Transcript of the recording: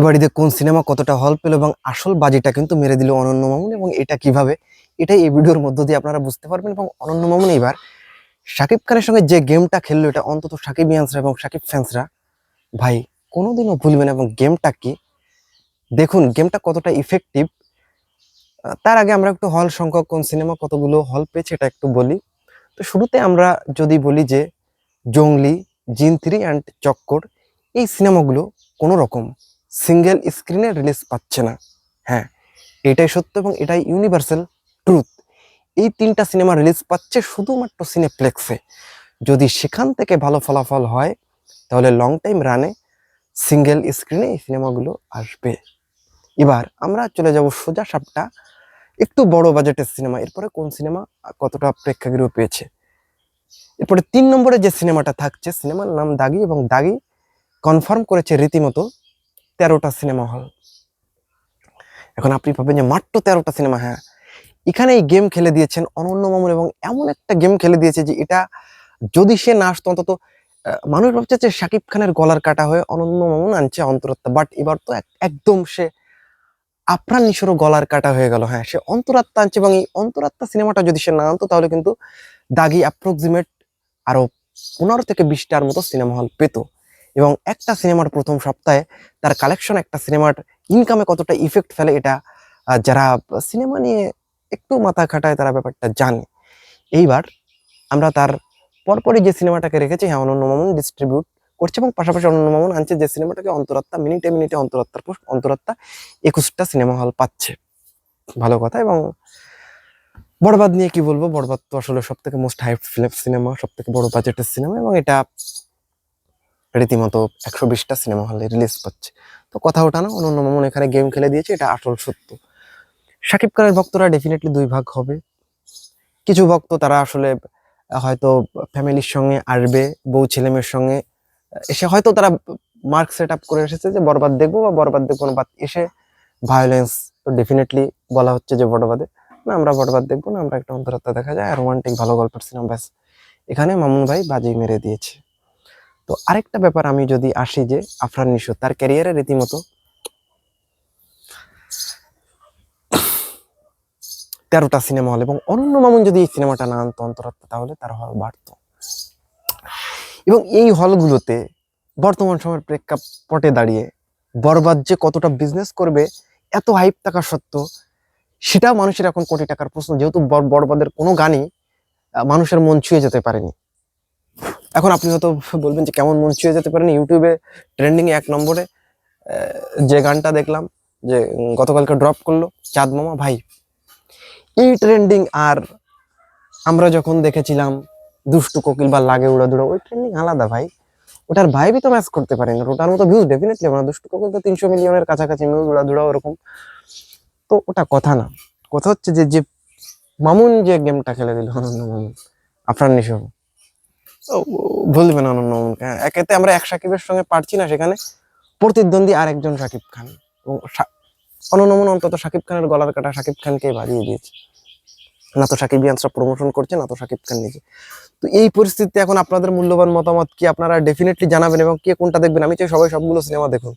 এবার ঈদে কোন সিনেমা কতটা হল পেল এবং আসল বাজিটা কিন্তু মেরে দিল অনন্য মামুন এবং এটা কীভাবে? এটাই এই ভিডিওর মধ্য দিয়ে আপনারা বুঝতে পারবেন এবং অনন্য মামুন এবার শাকিব খানের সঙ্গে যে গেমটা খেললো, এটা অন্তত শাকিব ইয়ান্সরা এবং শাকিব ফ্যান্সরা, ভাই, কোনোদিনও ভুলবে না এবং গেমটা কি? দেখুন, গেমটা কতটা ইফেক্টিভ তার আগে আমরা একটু হল সংখ্যক, কোন সিনেমা কতগুলো হল পেয়েছে এটা একটু বলি। তো শুরুতে আমরা যদি বলি যে জঙ্গলি জিন থ্রি অ্যান্ড চক্কর, এই সিনেমাগুলো কোনো রকম সিঙ্গেল স্ক্রিনে রিলিজ পাচ্ছে না। হ্যাঁ এটাই সত্য এবং এটাই ইউনিভার্সাল ট্রুথ এই তিনটা সিনেমা রিলিজ পাচ্ছে শুধুমাত্র সিনেপ্লেক্সে যদি সেখান থেকে ভালো ফলাফল হয়, তাহলে লং টাইম রানে সিঙ্গেল স্ক্রিনে এই সিনেমাগুলো আসবে। এবার আমরা চলে যাব সোজা সাপটা। একটু বড় বাজেটের সিনেমা এরপরে কোন সিনেমা কতটা প্রেক্ষাগৃহ পেয়েছে? এরপরে তিন নম্বরে যে সিনেমাটা থাকছে সিনেমার নাম দাগি এবং দাগি কনফার্ম করেছে রীতিমতো তেরোটা সিনেমা হল। এখন আপনি ভাবেন যে মাত্র তেরোটা সিনেমা হ্যাঁ। এখানে এই গেম খেলে দিয়েছেন অনন্য মামুন এবং এমন একটা গেম খেলে দিয়েছে যে এটা যদি সে না আসতো, অন্তত মানুষ ভাবছে যে শাকিব খানের গলার কাটা হয়ে অনন্য মামুন আনছে অন্তরাত্মা। বাট এবার তো একদম সে আফরান নিশোরও গলার কাটা হয়ে গেল হ্যাঁ। সে অন্তরাত্মা আনছে এবং এই অন্তরাত্মা সিনেমাটা যদি সে না আনতো, তাহলে কিন্তু দাগি অ্যাপ্রক্সিমেট আরও পনেরো থেকে বিশটার মতো সিনেমা হল পেত। এবং একটা সিনেমার প্রথম সপ্তাহে তার কালেকশন একটা সিনেমার ইনকামে কতটা ইফেক্ট ফেলে এটা যারা সিনেমা নিয়ে একটু মাথা খাটায় তারা ব্যাপারটা জানে। এইবার আমরা তার পরপরই যে সিনেমাটাকে রেখেছি হ্যাঁ অনন্য মামুন ডিস্ট্রিবিউট করছে এবং পাশাপাশি অনন্য মামুন আনছে যে সিনেমাটাকে অন্তরাত্মা, মিনিটে মিনিটে অন্তরাত্মার পোস্ট অন্তরাত্মা একুশটা সিনেমা হল পাচ্ছে। ভালো কথা এবং বরবাদ নিয়ে কি বলব? বরবাদ তো আসলে সব থেকে মোস্ট হাইপ ফিল্ম সিনেমা সব থেকে বড় বাজেটের সিনেমা এবং এটা রীতিমতো একশো বিশটা সিনেমা হলে রিলিজ পাচ্ছে। তো কথা ওটা না, অনন্য মামুন এখানে গেম খেলে দিয়েছে, এটা আসল সত্য। শাকিব খানের ভক্তরা ডেফিনেটলি দুই ভাগ হবে। কিছু ভক্ত তারা আসলে, হয়তো ফ্যামিলির সঙ্গে আসবে, বউ ছেলেমেয়ের সঙ্গে, এসে হয়তো তারা মার্ক সেট আপ করে এসেছে যে বরবাদ দেখব বা বরবাদ দেখব না বাট এসে ভায়োলেন্স তো ডেফিনেটলি বলা হচ্ছে যে বড়বাদে না, আমরা বরবাদ দেখব না, আমরা একটা অন্তরাত্মা দেখা যায় রোমান্টিক ভালো গল্পের সিনেমা ব্যাস। এখানে মামুন ভাই বাজি মেরে দিয়েছে। তো আরেকটা ব্যাপার আমি যদি আসি যে আফরান নিশো, তার ক্যারিয়ারে রীতিমতো তেরোটা সিনেমা হল এবং অনন্য মামুন যদি এই সিনেমাটা না আনতো অন্তরাত্মা, তাহলে তার হল বাড়তো। এবং এই হলগুলোতে বর্তমান সময়ের প্রেক্ষাপটে দাঁড়িয়ে বরবাদ যে কতটা বিজনেস করবে, এত হাইপ থাকা সত্ত্বেও সেটা মানুষের এখন কোটি টাকার প্রশ্ন। যেহেতু বর- বরবাদের কোনো গানই মানুষের মন ছুঁয়ে যেতে পারেনি। এখন আপনি হয়তো বলবেন যে কেমন মন ছুঁয়ে যেতে পারেন ইউটিউবে ট্রেন্ডিং এক নম্বরে যে গানটা দেখলাম, যে গতকালকে ড্রপ করল, চাঁদ মামা, ভাই, এই ট্রেন্ডিং আর আমরা যখন দেখেছিলাম দুষ্টু কোকিল বা লাগে উড়া দুড়া ওই ট্রেন্ডিং আলাদা ভাই। ওটার ভাইবই তো ম্যাচ করতে পারে না, ওটার মতো ভিউজ ডেফিনেটলি আমরা দুষ্টু কোকিল তো তিনশো মিলিয়নের কাছাকাছি ভিউজ উড়া দুড়া ওরকম। তো ওটা কথা না। কথা হচ্ছে যে যে মামুন যে গেমটা খেলে দিল অনন্য মামুন, আফরান নিশো। ভুলবেন অনন্য একেতে আমরা এক সাকিবের সঙ্গে পারছি না সেখানে। প্রতিদ্বন্দ্বী আর একজন সাকিব খান। এবং মামুন অন্তত সাকিব খানের গলার কাটা সাকিব খানকে বাড়িয়ে দিয়েছে। না তো সাকিব ইয়ান্সরা প্রমোশন করছে, না তো সাকিব খান নিজে। তো এই পরিস্থিতিতে এখন আপনাদের মূল্যবান মতামত কি আপনারা ডেফিনেটলি জানাবেন এবং কে কোনটা দেখবেন? আমি চাই সবাই সবগুলো সিনেমা দেখুন